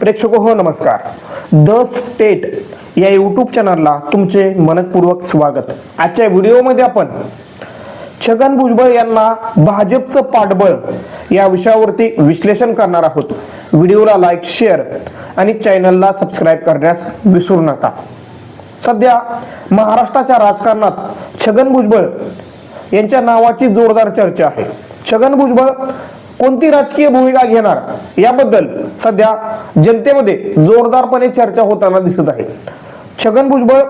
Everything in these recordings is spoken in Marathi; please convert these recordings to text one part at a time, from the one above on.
प्रेक्षक हो नमस्कार. द स्टेट या यूट्यूब चॅनलला तुमचे मनपूर्वक स्वागत. आजच्या व्हिडिओमध्ये आपण छगन भुजबळ यांना भाजपचं पाठबळ या विषयावरती विश्लेषण करणार आहोत. व्हिडिओला लाईक शेअर आणि चॅनलला सबस्क्राईब करण्यास विसरू नका. सध्या महाराष्ट्राच्या राजकारणात छगन भुजबळ यांच्या नावाची जोरदार चर्चा आहे. छगन भुजबळ कोणती राजकीय भूमिका घेणार? याबद्दल सध्या जनतेमध्ये जोरदारपणे चर्चा होताना दिसत आहे. छगन भुजबळ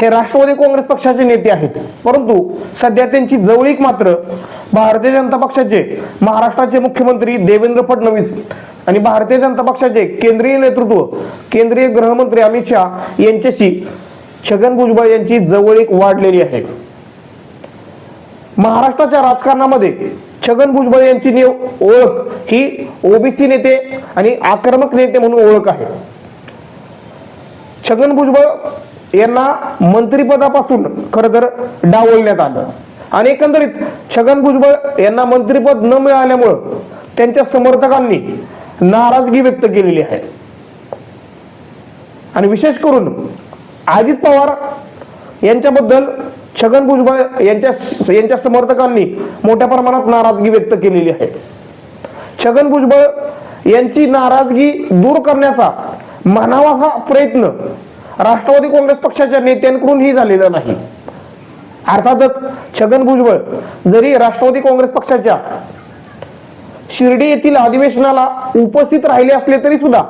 हे राष्ट्रवादी काँग्रेस पक्षाचे नेते आहेत. परंतु सध्या त्यांची जवळीक मात्र भारतीय जनता पक्षाचे महाराष्ट्राचे मुख्यमंत्री देवेंद्र फडणवीस आणि भारतीय जनता पक्षाचे केंद्रीय नेतृत्व केंद्रीय गृहमंत्री अमित शहा यांच्याशी छगन भुजबळ यांची जवळीक वाढलेली आहे. महाराष्ट्राच्या राजकारणामध्ये छगन भुजबळ यांची निव ओळख ही ओबीसी नेते आणि आक्रमक नेते म्हणून ओळख आहे. छगन भुजबळ यांना मंत्रिपदापासून खरं तर डावलण्यात आलं. आणि एकंदरीत छगन भुजबळ यांना मंत्रिपद न मिळाल्यामुळं त्यांच्या समर्थकांनी नाराजगी व्यक्त केलेली आहे. आणि विशेष करून अजित पवार यांच्याबद्दल छगन भुजबळ यांच्या यांच्या समर्थकांनी मोठ्या प्रमाणात नाराजगी व्यक्त केलेली आहे. छगन भुजबळ यांची नाराजगी दूर करण्याचा म्हणावा हा प्रयत्न राष्ट्रवादी काँग्रेस पक्षाच्या नेत्यांकडूनही झालेला नाही. अर्थातच छगन भुजबळ जरी राष्ट्रवादी काँग्रेस पक्षाच्या शिर्डी येथील अधिवेशनाला उपस्थित राहिले असले तरी सुद्धा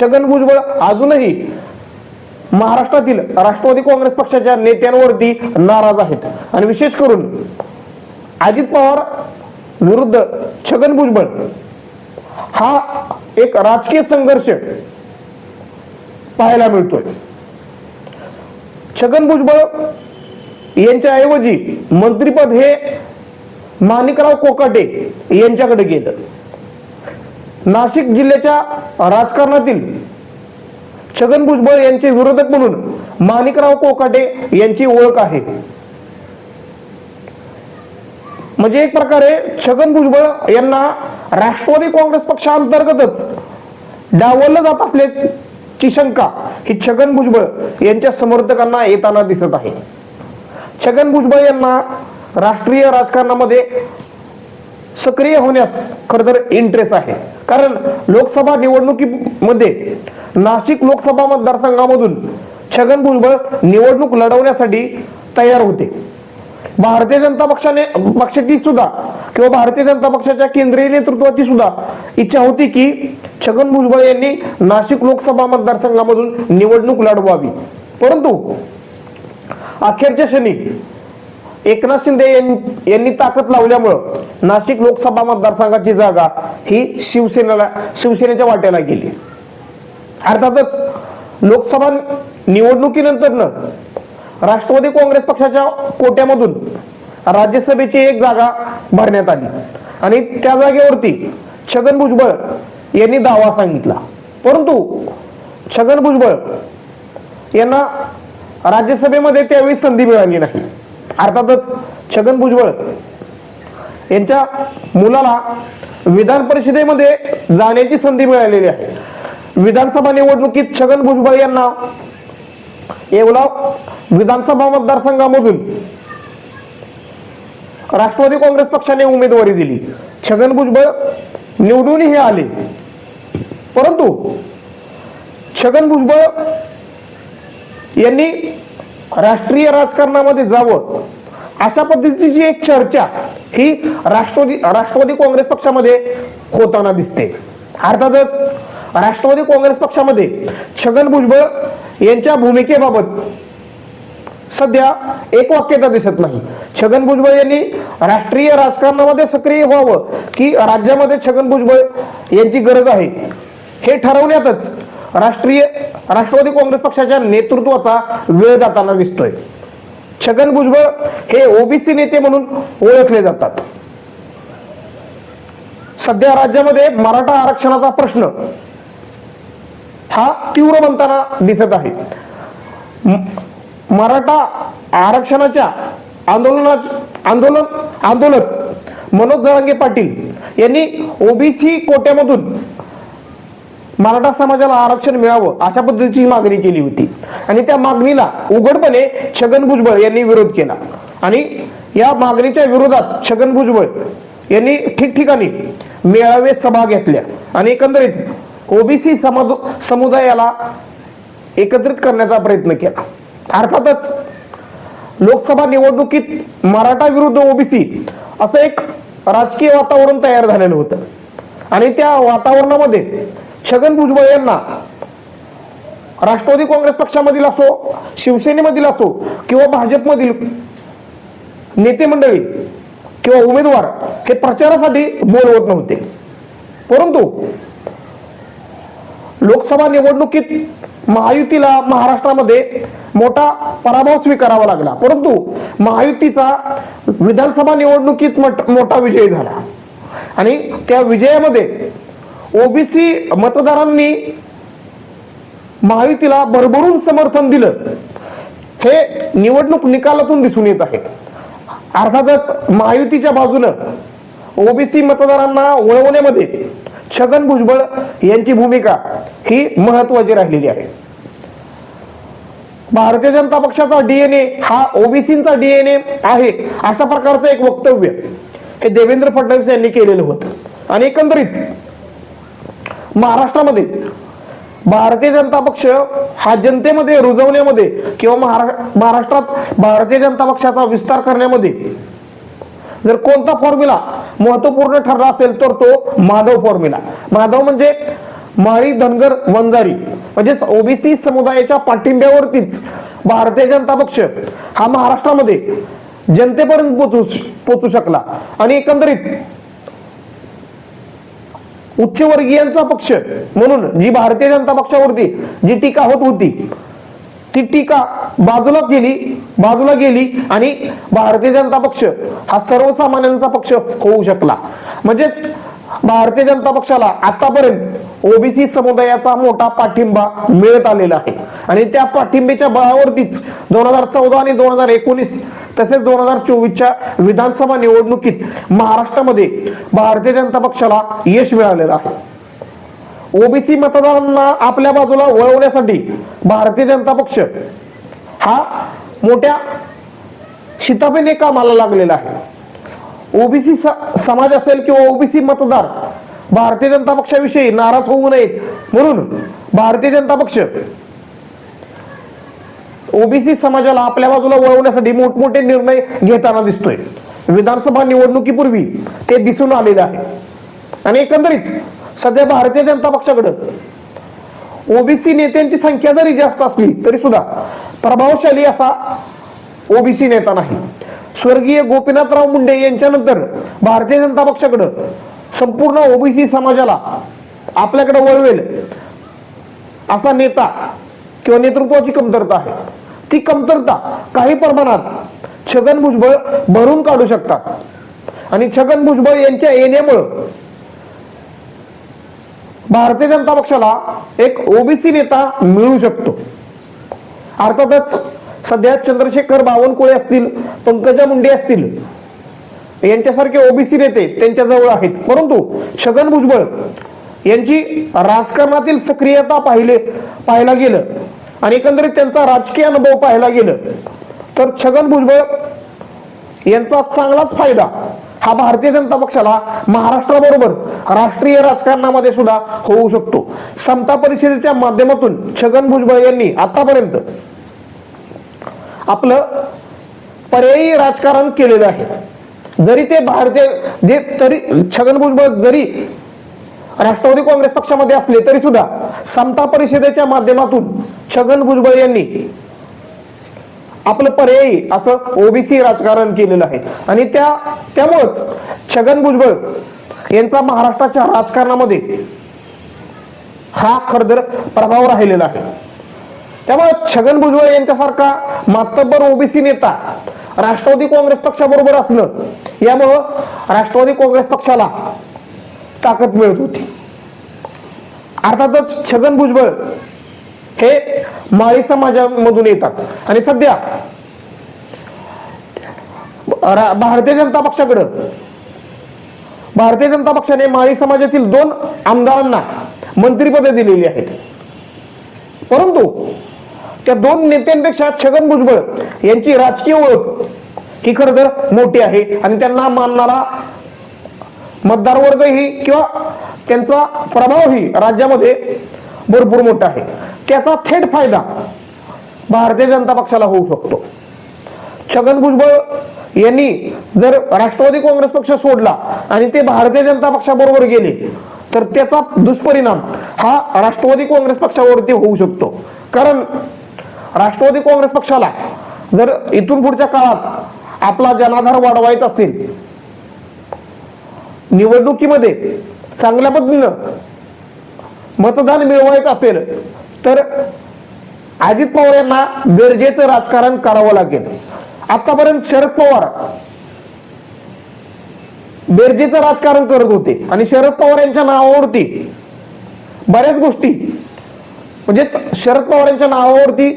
छगन भुजबळ अजूनही महाराष्ट्रातील राष्ट्रवादी काँग्रेस पक्षाच्या नेत्यांवरती नाराज आहेत. आणि विशेष करून अजित पवार विरुद्ध छगन भुजबळ हा एक राजकीय संघर्ष पाहायला मिळतोय. छगन भुजबळ यांच्या ऐवजी मंत्रीपद हे माणिकराव कोकाटे यांच्याकडे गेलं. नाशिक जिल्ह्याच्या राजकारणातील छगन भुजबळ यांचे विरोधक म्हणून माणिकराव कोकाटे यांची ओळख आहे. म्हणजे एक प्रकारे छगन भुजबळ यांना राष्ट्रवादी काँग्रेस पक्षांतर्गतच डावललं जात असल्याची शंका ही छगन भुजबळ यांच्या समर्थकांना येताना दिसत आहे. छगन भुजबळ यांना राष्ट्रीय राजकारणामध्ये सक्रिय होण्यास खर तर इंटरेस्ट आहे. कारण लोकसभा निवडणुकीमध्ये नाशिक लोकसभा मतदारसंघामधून छगन भुजबळ निवडणूक लढवण्यासाठी तयार होते. भारतीय जनता पक्षाने पक्षाची सुद्धा किंवा भारतीय जनता पक्षाच्या केंद्रीय नेतृत्वाची सुद्धा इच्छा होती की छगन भुजबळ यांनी नाशिक लोकसभा मतदारसंघामधून निवडणूक लढवावी. परंतु अखेरच्या क्षणी एकनाथ शिंदे यांनी ताकद लावल्यामुळं नाशिक लोकसभा मतदारसंघाची जागा ही शिवसेनेला शिवसेनेच्या वाट्याला गेली. अर्थातच लोकसभा निवडणुकीनंतरनं राष्ट्रवादी काँग्रेस पक्षाच्या कोट्यामधून राज्यसभेची एक जागा भरण्यात आली. आणि त्या जागेवरती छगन भुजबळ यांनी दावा सांगितला. परंतु छगन भुजबळ यांना राज्यसभेमध्ये त्यावेळी संधी मिळाली नाही. अर्थातच छगन भुजबळ यांच्या मुलाला विधान परिषदेमध्ये जाण्याची संधी मिळालेली आहे. विधानसभा निवडणुकीत छगन भुजबळ यांना येवला विधानसभा मतदारसंघामधून राष्ट्रवादी काँग्रेस पक्षाने उमेदवारी दिली. छगन भुजबळ निवडूनही आले. परंतु छगन भुजबळ यांनी राष्ट्रीय राजकारणामध्ये जावं अशा पद्धतीची एक चर्चा ही राष्ट्रवादी राष्ट्रवादी काँग्रेस पक्षामध्ये होताना दिसते. अर्थातच राष्ट्रवादी काँग्रेस पक्षामध्ये छगन भुजबळ यांच्या भूमिकेबाबत सध्या एक वाक्यता दिसत नाही. छगन भुजबळ यांनी राष्ट्रीय राजकारणामध्ये सक्रिय व्हावं की राज्यामध्ये छगन भुजबळ यांची गरज आहे हे ठरवण्यातच राष्ट्रीय राष्ट्रवादी काँग्रेस पक्षाच्या नेतृत्वाचा वेळ जाताना दिसतोय. छगन भुजबळ हे ओबीसी नेते म्हणून ओळखले जातात. सध्या राज्यामध्ये मराठा आरक्षणाचा प्रश्न हा तीव्र बनताना दिसत आहे. मराठा आरक्षणाच्या आंदोलना आंदोलन आंदोलक मनोज जरांगे पाटील यांनी ओबीसी कोट्यामधून मराठा समाजाला आरक्षण मिळावं अशा पद्धतीची मागणी केली होती. आणि त्या मागणीला उघडपणे छगन भुजबळ यांनी विरोध केला. आणि या मागणीच्या विरोधात छगन भुजबळ यांनी ठिकठिकाणी मेळावे सभा घेतल्या. आणि एकंदरीत ओबीसी समाज समुदायाला एकत्रित करण्याचा प्रयत्न केला. अर्थातच लोकसभा निवडणुकीत मराठा विरुद्ध ओबीसी असं एक राजकीय वातावरण तयार झालेलं होतं. आणि त्या वातावरणामध्ये छगन भुजबळ यांना राष्ट्रवादी काँग्रेस पक्षामधील असो शिवसेनेमधील असो किंवा भाजपमधील नेते मंडळी किंवा उमेदवार हे प्रचारासाठी बोलवत नव्हते. परंतु लोकसभा निवडणुकीत महायुतीला महाराष्ट्रामध्ये मोठा पराभव स्वीकारावा लागला. परंतु महायुतीचा विधानसभा निवडणुकीत मोठा विजय झाला. आणि त्या विजयामध्ये ओबीसी मतदारांनी महायुतीला भरभरून समर्थन दिलं. हे निवडणूक निकालातून दिसून येत आहे. अर्थातच महायुतीच्या बाजूनं ओबीसी मतदारांना वळवण्यामध्ये छगन भुजबळ यांची भूमिका ही महत्वाची राहिलेली आहे. भारतीय जनता पक्षाचा डीएनए हा ओबीसीचा डीएनए आहे अशा प्रकारचं एक वक्तव्य हे देवेंद्र फडणवीस यांनी केलेलं होतं. आणि एकंदरीत महाराष्ट्रामध्ये भारतीय जनता पक्ष हा जनतेमध्ये रुजवण्यामध्ये किंवा महारा- महाराष्ट्रात भारतीय जनता पक्षाचा विस्तार करण्यामध्ये जर कोणता फॉर्म्युला महत्त्वपूर्ण ठरला असेल तर तो माधव फॉर्म्युला माधव म्हणजे माळी धनगर वंजारी. म्हणजेच ओबीसी समुदायाच्या पाठिंब्यावरतीच भारतीय जनता पक्ष हा महाराष्ट्रामध्ये जनतेपर्यंत पोचू पोचू शकला. आणि एकंदरीत उच्चवर्गीयांचा पक्ष. म्हणून जी भारतीय जनता पक्षावरती जी टीका होत होती ती टीका बाजूला गेली बाजूला गेली आणि भारतीय जनता पक्ष हा सर्वसामान्यांचा पक्ष होऊ शकला. म्हणजेच भारतीय जनता पक्षाला आतापर्यंत ओबीसी समुदायाचा मोठा पाठिंबा मिळत आलेला आहे. आणि त्या पाठिंब्याच्या बळावरतीच दोन हजार चौदा आणि दोन हजार एकोणीस तसेच दोन हजार चोवीसच्या विधानसभा निवडणुकीत महाराष्ट्रामध्ये भारतीय जनता पक्षाला यश मिळालेलं आहे. ओबीसी मतदारांना आपल्या बाजूला वळवण्यासाठी भारतीय जनता पक्ष हा मोठ्या शिताफीने कामाला लागलेला आहे. ओबीसी समाज असेल किंवा ओबीसी मतदार भारतीय जनता पक्षाविषयी नाराज होऊ नयेत म्हणून भारतीय जनता पक्ष ओबीसी समाजाला आपल्या बाजूला वळवण्यासाठी मोठमोठे निर्णय घेताना दिसतोय. विधानसभा निवडणुकीपूर्वी ते दिसून आलेले आहे. आणि एकंदरीत सध्या भारतीय जनता पक्षाकडं ओबीसी नेत्यांची संख्या जरी जास्त असली तरी सुद्धा प्रभावशाली असा ओबीसी नेता नाही. स्वर्गीय गोपीनाथराव मुंडे यांच्यानंतर भारतीय जनता पक्षाकडं संपूर्ण ओबीसी समाजाला आपल्याकडे वळवेल असा नेता किंवा नेतृत्वाची कमतरता आहे. ती कमतरता काही प्रमाणात छगन भुजबळ भरून काढू शकतात. आणि छगन भुजबळ यांच्या येण्यामुळं भारतीय जनता पक्षाला एक ओबीसी नेता मिळू शकतो. अर्थातच सध्या चंद्रशेखर बावनकुळे असतील पंकजा मुंडे असतील यांच्यासारखे ओबीसी नेते त्यांच्या जवळ आहेत. परंतु छगन भुजबळ यांची राजकारणातील सक्रियता पाहिले पाहायला गेलं आणि एकंदरीत त्यांचा राजकीय अनुभव पाहायला गेलं तर छगन भुजबळ यांचा चांगलाच फायदा हा भारतीय जनता पक्षाला महाराष्ट्राबरोबर राष्ट्रीय राजकारणामध्ये सुद्धा होऊ शकतो. समता परिषदेच्या माध्यमातून छगन भुजबळ यांनी आतापर्यंत आपलं पर्यायी राजकारण केलेलं आहे. जरी ते भारतीय जे तरी छगन भुजबळ जरी राष्ट्रवादी काँग्रेस पक्षामध्ये असले तरी सुद्धा समता परिषदेच्या माध्यमातून छगन भुजबळ यांनी आपलं पर्यायी असं ओबीसी राजकारण केलेलं आहे. आणि त्या त्यामुळंच छगन भुजबळ यांचा महाराष्ट्राच्या राजकारणामध्ये हा खरदर प्रभाव राहिलेला आहे. त्यामुळे छगन भुजबळ यांच्यासारखा मातब्बर ओबीसी नेता राष्ट्रवादी काँग्रेस पक्षाबरोबर असणं यामुळं राष्ट्रवादी काँग्रेस पक्षाला ताकद मिळत होती. अर्थातच छगन भुजबळ हे माळी समाजामधून येतात. आणि सध्या भारतीय जनता पक्षाकडं भारतीय जनता पक्षाने माळी समाजातील दोन आमदारांना मंत्रिपदे दिलेली आहेत. परंतु त्या दोन नेत्यांपेक्षा छगन भुजबळ यांची राजकीय ओळख ही खरं तर मोठी आहे. आणि त्यांना मानणारा मतदार वर्गही किंवा त्यांचा प्रभावही राज्यामध्ये भरपूर मोठा आहे. त्याचा थेट फायदा भारतीय जनता पक्षाला होऊ शकतो. छगन भुजबळ यांनी जर राष्ट्रवादी काँग्रेस पक्ष सोडला आणि ते भारतीय जनता पक्षाबरोबर गेले तर त्याचा दुष्परिणाम हा राष्ट्रवादी काँग्रेस पक्षावरती होऊ शकतो. कारण राष्ट्रवादी काँग्रेस पक्षाला जर इथून पुढच्या काळात आपला जनाधार वाढवायचा असेल निवडणुकीमध्ये चांगल्या पद्धतीनं मतदान मिळवायचं असेल तर अजित पवार यांना गरजेचं राजकारण करावं लागेल. आतापर्यंत शरद पवार बेरजेचं राजकारण करत होते आणि शरद पवार यांच्या नावावरती बऱ्याच गोष्टी म्हणजेच शरद पवार यांच्या नावावरती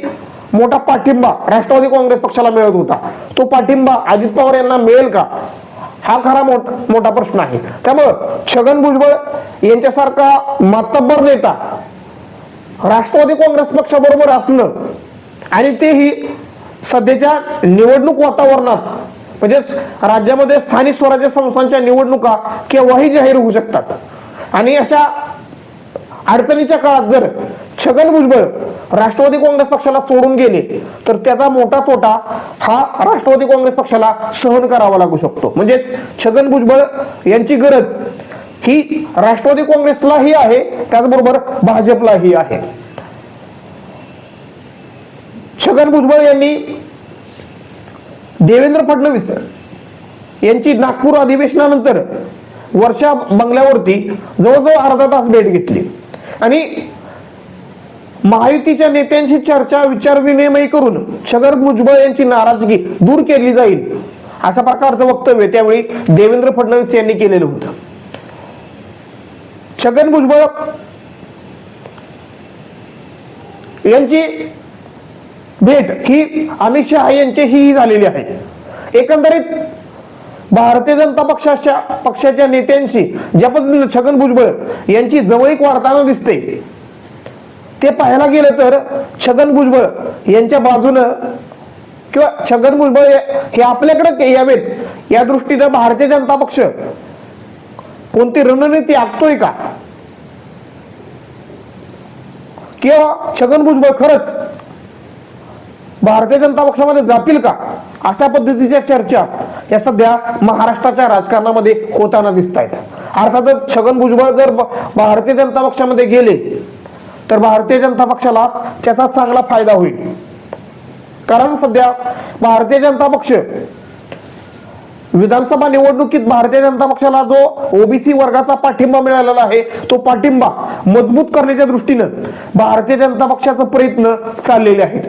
मोठा पाठिंबा राष्ट्रवादी काँग्रेस पक्षाला मिळत होता. तो पाठिंबा अजित पवार यांना मिळेल का? हा खरा मोठ मोठा प्रश्न आहे. त्यामुळं छगन भुजबळ यांच्यासारखा मातब्बर नेता राष्ट्रवादी काँग्रेस पक्षाबरोबर असणं आणि तेही सध्याच्या निवडणूक वातावरणात म्हणजेच राज्यामध्ये स्थानिक स्वराज्य संस्थांच्या निवडणुका केव्हाही जाहीर होऊ शकतात. आणि अशा अडचणीच्या काळात जर छगन भुजबळ राष्ट्रवादी काँग्रेस पक्षाला सोडून गेले तर त्याचा मोठा तोटा हा राष्ट्रवादी काँग्रेस पक्षाला सहन करावा लागू शकतो. म्हणजेच छगन भुजबळ यांची गरज ही राष्ट्रवादी काँग्रेसलाही आहे त्याचबरोबर भाजपलाही आहे. छगन भुजबळ यांनी देवेंद्र फडणवीस यांची नागपूर अधिवेशनानंतर वर्षा बंगल्यावरती जवळजवळ अर्धा तास भेट घेतली. आणि महायुतीच्या नेत्यांशी चर्चा विचार विनिमय करून छगन भुजबळ यांची नाराजगी दूर केली जाईल अशा प्रकारचं वक्तव्य त्यावेळी देवेंद्र फडणवीस यांनी केलेलं होतं. छगन भुजबळ. यांची भेट ही अमित शहा यांच्याशीही झालेली आहे. एकंदरीत भारतीय जनता पक्षाच्या पक्षाच्या नेत्यांशी ज्या पद्धतीने छगन भुजबळ यांची जवळीक वाढताना दिसते ते पाहायला गेलं तर छगन भुजबळ यांच्या बाजूनं किंवा छगन भुजबळ हे- हे आपल्याकडे यावेत या दृष्टीनं भारतीय जनता पक्ष कोणती रणनीती आखतोय का? किंवा छगन भुजबळ खरंच भारतीय जनता पक्षामध्ये जातील का? अशा पद्धतीच्या चर्चा या सध्या महाराष्ट्राच्या राजकारणामध्ये होताना दिसत आहेत अर्थातच छगन भुजबळ जर भारतीय जनता पक्षामध्ये गेले तर भारतीय जनता पक्षाला त्याचा चांगला फायदा होईल. कारण सध्या भारतीय जनता पक्ष विधानसभा निवडणुकीत भारतीय जनता पक्षाला जो ओबीसी वर्गाचा पाठिंबा मिळालेला आहे तो पाठिंबा मजबूत करण्याच्या दृष्टीनं भारतीय जनता पक्षाचा प्रयत्न चाललेले आहेत.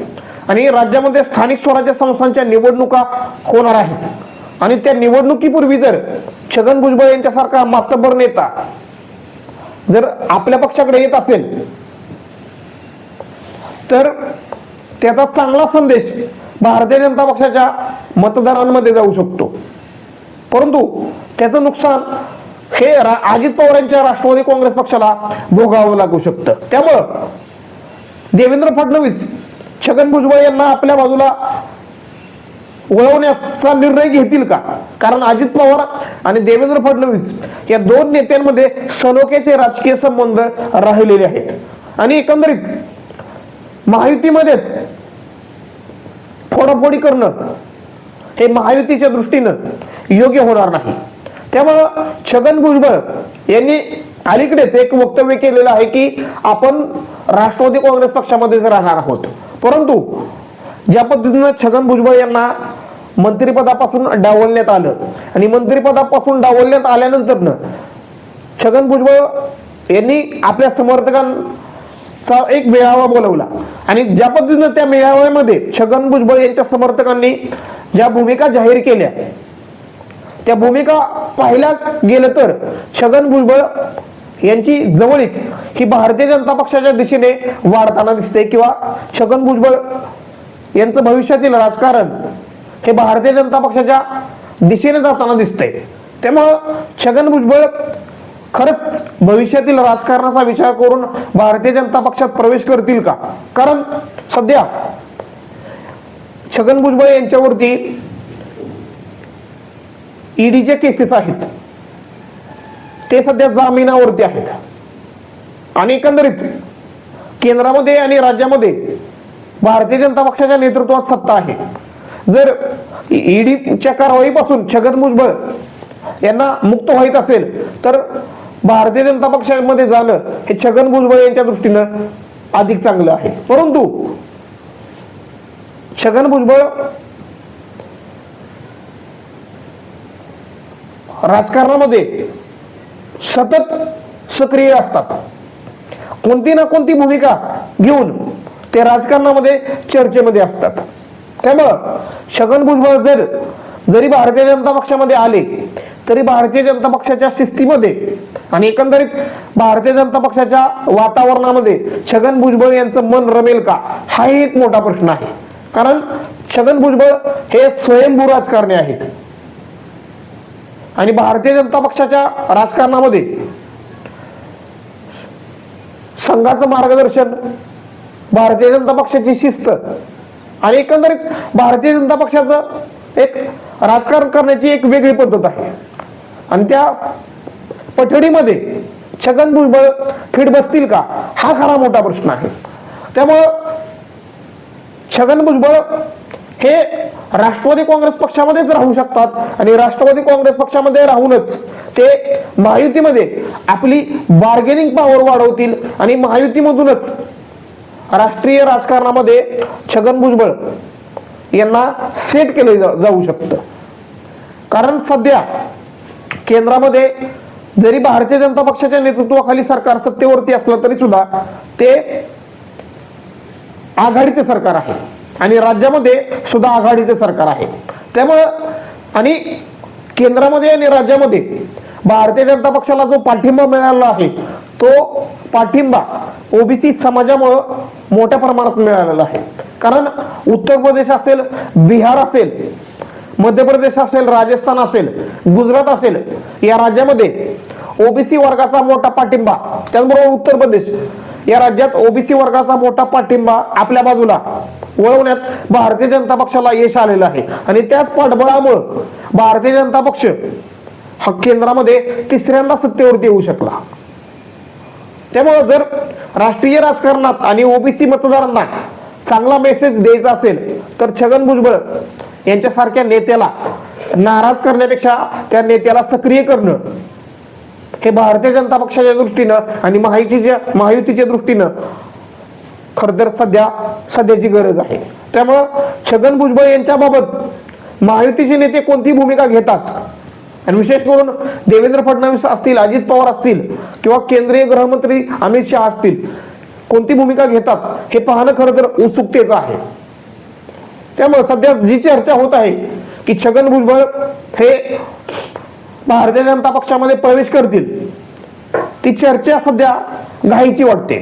आणि राज्यामध्ये स्थानिक स्वराज्य संस्थांच्या निवडणुका होणार आहेत. आणि त्या निवडणुकीपूर्वी जर छगन भुजबळ यांच्यासारखा मातबर नेता जर आपल्या पक्षाकडे येत असेल तर त्याचा चांगला संदेश भारतीय जनता पक्षाच्या मतदारांमध्ये जाऊ शकतो. परंतु त्याचं नुकसान हे अजित पवार यांच्या राष्ट्रवादी काँग्रेस पक्षाला भोगावं लागू शकतं. त्यामुळं देवेंद्र फडणवीस छगन भुजबळ यांना आपल्या बाजूला वळवण्याचा निर्णय घेतील का? कारण अजित पवार आणि देवेंद्र फडणवीस या दोन नेत्यांमध्ये सलोख्याचे राजकीय संबंध राहिलेले आहेत. आणि एकंदरीत महायुतीमध्येच फोडाफोडी करणं हे महायुतीच्या दृष्टीनं योग्य होणार नाही. त्यामुळं छगन भुजबळ यांनी अलीकडेच एक वक्तव्य केलेलं आहे की आपण राष्ट्रवादी काँग्रेस पक्षामध्येच राहणार आहोत. परंतु ज्या पद्धतीनं छगन भुजबळ यांना मंत्रिपदापासून डावलण्यात आलं आणि मंत्रिपदापासून डावलण्यात आल्यानंतरनं छगन भुजबळ यांनी आपल्या समर्थकांचा एक मेळावा बोलवला. आणि ज्या पद्धतीनं त्या मेळाव्यामध्ये छगन भुजबळ यांच्या समर्थकांनी ज्या भूमिका जाहीर केल्या त्या भूमिका पाहिल्या गेलं तर छगन भुजबळ यांची जवळीक ही भारतीय जनता पक्षाच्या दिशेने वाढताना दिसते किंवा छगन भुजबळ यांचं भविष्यातील राजकारण हे भारतीय जनता पक्षाच्या दिशेने जाताना दिसतंय. त्यामुळं छगन भुजबळ खरंच भविष्यातील राजकारणाचा विचार करून भारतीय जनता पक्षात प्रवेश करतील का? कारण सध्या छगन भुजबळ यांच्यावरती ईडीचे केसेस आहेत ते सध्या जामिनावरती आहेत. आणि एकंदरीत केंद्रामध्ये आणि राज्यामध्ये भारतीय जनता पक्षाच्या नेतृत्वात सत्ता आहे. जर ईडीच्या कारवाईपासून छगन भुजबळ यांना मुक्त व्हायचं असेल तर भारतीय जनता पक्षामध्ये जाणं हे छगन भुजबळ यांच्या दृष्टीनं अधिक चांगलं आहे. परंतु छगन भुजबळ राजकारणामध्ये सतत सक्रिय असतात. कोणती ना कोणती भूमिका घेऊन ते राजकारणामध्ये चर्चेमध्ये असतात. त्यामुळं छगन भुजबळ जर जरी भारतीय जनता पक्षामध्ये आले तरी भारतीय जनता पक्षाच्या शिस्तीमध्ये आणि एकंदरीत भारतीय जनता पक्षाच्या वातावरणामध्ये छगन भुजबळ यांचं मन रमेल का? हाही एक मोठा प्रश्न आहे. कारण छगन भुजबळ हे स्वयंभू राजकारणी आहेत. आणि भारतीय जनता पक्षाच्या राजकारणामध्ये संघाचं मार्गदर्शन भारतीय जनता पक्षाची शिस्त आणि एकंदरीत भारतीय जनता पक्षाचं एक राजकारण करण्याची एक वेगळी पद्धत आहे. आणि त्या पठडीमध्ये छगन भुजबळ फिट बसतील का? हा खरा मोठा प्रश्न आहे. त्यामुळं छगन भुजबळ हे राष्ट्रवादी काँग्रेस पक्षामध्येच राहू शकतात आणि राष्ट्रवादी काँग्रेस पक्षामध्ये राहूनच ते महायुतीमध्ये आपली बार्गेनिंग पॉवर वाढवतील आणि महायुतीमधूनच राष्ट्रीय राजकारणामध्ये छगन भुजबळ यांना सेट केलं जा- जाऊ शकतं. कारण सध्या केंद्रामध्ये जरी भारतीय जनता पक्षाच्या नेतृत्वाखाली सरकार सत्तेवरती असलं तरी सुद्धा ते आघाडीचे सरकार आहे. आणि राज्यामध्ये सुद्धा आघाडीचे सरकार आहे. त्यामुळं आणि केंद्रामध्ये आणि राज्यामध्ये भारतीय जनता पक्षाला जो पाठिंबा मिळाला आहे तो पाठिंबा ओबीसी समाजामुळं मोठ्या प्रमाणात मिळालेला आहे. कारण उत्तर प्रदेश असेल बिहार असेल मध्य प्रदेश असेल राजस्थान असेल गुजरात असेल या राज्यामध्ये ओबीसी वर्गाचा मोठा पाठिंबा त्याचबरोबर उत्तर प्रदेश या राज्यात ओबीसी वर्गाचा मोठा पाठिंबा आपल्या बाजूला वळवण्यात भारतीय जनता पक्षाला यश आलेलं आहे. आणि त्याच पाठबळामुळं भारतीय जनता पक्ष हा केंद्रामध्ये तिसऱ्यांदा सत्तेवरती येऊ शकला. त्यामुळं जर राष्ट्रीय राजकारणात आणि ओबीसी मतदारांना चांगला मेसेज द्यायचा असेल तर छगन भुजबळ यांच्यासारख्या नेत्याला नाराज करण्यापेक्षा त्या नेत्याला सक्रिय करणं हे भारतीय जनता पक्षाच्या दृष्टीनं आणि महायुतीच्या महायुतीच्या दृष्टीनं खर तर सध्या सध्याची गरज आहे. त्यामुळं छगन भुजबळ यांच्या बाबत महायुतीचे नेते कोणती भूमिका घेतात? आणि विशेष करून देवेंद्र फडणवीस असतील अजित पवार असतील किंवा केंद्रीय गृहमंत्री अमित शहा असतील कोणती भूमिका घेतात हे पाहणं खरं तर उत्सुकतेचं आहे. त्यामुळे सध्या जी चर्चा होत आहे की छगन भुजबळ हे भारतीय जनता पक्षामध्ये प्रवेश करतील. ती चर्चा सध्या घाईची वाटते.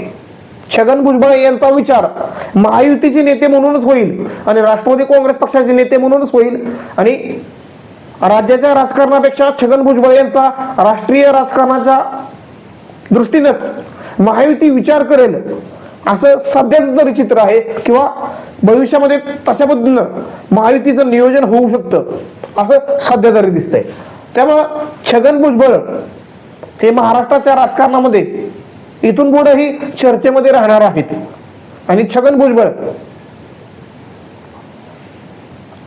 छगन भुजबळ यांचा विचार महायुतीचे नेते म्हणूनच होईल आणि राष्ट्रवादी काँग्रेस पक्षाचे नेते म्हणूनच होईल आणि राज्याच्या राजकारणापेक्षा छगन भुजबळ यांचा राष्ट्रीय राजकारणाच्या दृष्टीनंच महायुती विचार करेल असं सध्याचं जरी चित्र आहे किंवा भविष्यामध्ये तशा पद्धतीनं महायुतीचं नियोजन होऊ शकतं असं सध्या तरी दिसतंय. त्यामुळं छगन भुजबळ हे महाराष्ट्राच्या राजकारणामध्ये इथून पुढेही चर्चेमध्ये राहणार आहेत. आणि छगन भुजबळ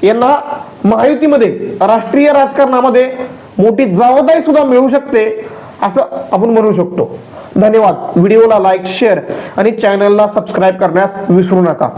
यांना महायुतीमध्ये राष्ट्रीय राजकारणामध्ये मोठी जबाबदारी सुद्धा मिळू शकते असं आपण म्हणू शकतो. धन्यवाद. व्हिडिओला लाईक शेअर आणि चॅनलला सबस्क्राईब करण्यास विसरू नका.